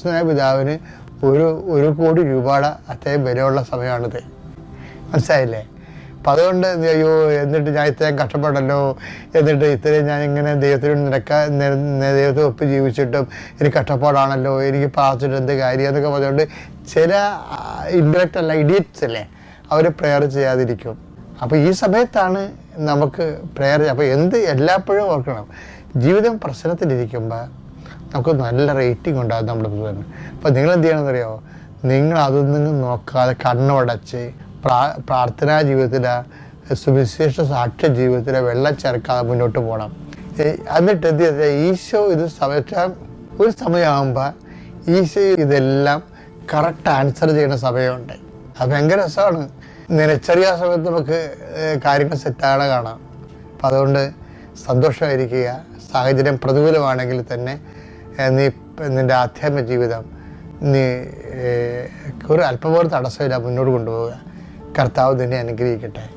സ്നേഹ പിതാവിന് ഒരു ഒരു കോടി രൂപയുടെ അത്രയും വിലയുള്ള സമയമാണിത്. മനസ്സിലായില്ലേ? അപ്പം അതുകൊണ്ട് അയ്യോ എന്നിട്ട് ഞാൻ ഇത്രയും കഷ്ടപ്പെടല്ലോ എന്നിട്ട് ഇത്രയും ഞാൻ ഇങ്ങനെ ദൈവത്തിന് നിരക്കാൻ ദൈവത്തെ ഒപ്പ് ജീവിച്ചിട്ടും എനിക്ക് കഷ്ടപ്പാടാണല്ലോ. എനിക്ക് പ്രാർത്ഥിച്ചിട്ട് എന്ത് കാര്യം എന്നൊക്കെ പറഞ്ഞുകൊണ്ട് ചില ഇൻഡയറക്റ്റ് അല്ല ഇഡിയറ്റ്സ് അല്ലേ അവർ പ്രെയർ ചെയ്യാതിരിക്കും. അപ്പോൾ ഈ സമയത്താണ് നമുക്ക് പ്രെയർ അപ്പോൾ എന്ത് എല്ലാപ്പോഴും ഓർക്കണം. ജീവിതം പ്രശ്നത്തിലിരിക്കുമ്പോൾ നമുക്ക് നല്ല റേറ്റിംഗ് ഉണ്ടാകും നമ്മുടെ തന്നെ അപ്പോൾ നിങ്ങൾ എന്ത് ചെയ്യണമെന്നറിയോ നിങ്ങൾ അതൊന്നും നോക്കാതെ കണ്ണുടച്ച് പ്രാ പ്രാർത്ഥനാ ജീവിതത്തിലെ സുവിശേഷ സാക്ഷ്യ ജീവിതത്തിലെ വെള്ളം ചേർക്കാതെ മുന്നോട്ട് പോകണം എന്നിട്ട് എന്ത് ചെയ്താൽ ഈശോ ഇത് സമയത്ത് ഒരു സമയമാകുമ്പോൾ ഈശോ ഇതെല്ലാം കറക്റ്റ് ആൻസർ ചെയ്യുന്ന സമയമുണ്ട്. അത് ഭയങ്കര രസമാണ്. നിലച്ചറിയ സമയത്ത് നമുക്ക് കാര്യങ്ങൾ സെറ്റാണ് കാണാം. അപ്പം അതുകൊണ്ട് സന്തോഷമായിരിക്കുക. സാഹചര്യം പ്രതികൂലമാണെങ്കിൽ തന്നെ നീ നിന്റെ ആധ്യാത്മിക ജീവിതം നീ ഒരു അല്പം പോലും തടസ്സമില്ല മുന്നോട്ട് കൊണ്ടുപോവുക. കർത്താവ് നിന്നെ അനുഗ്രഹിക്കട്ടെ.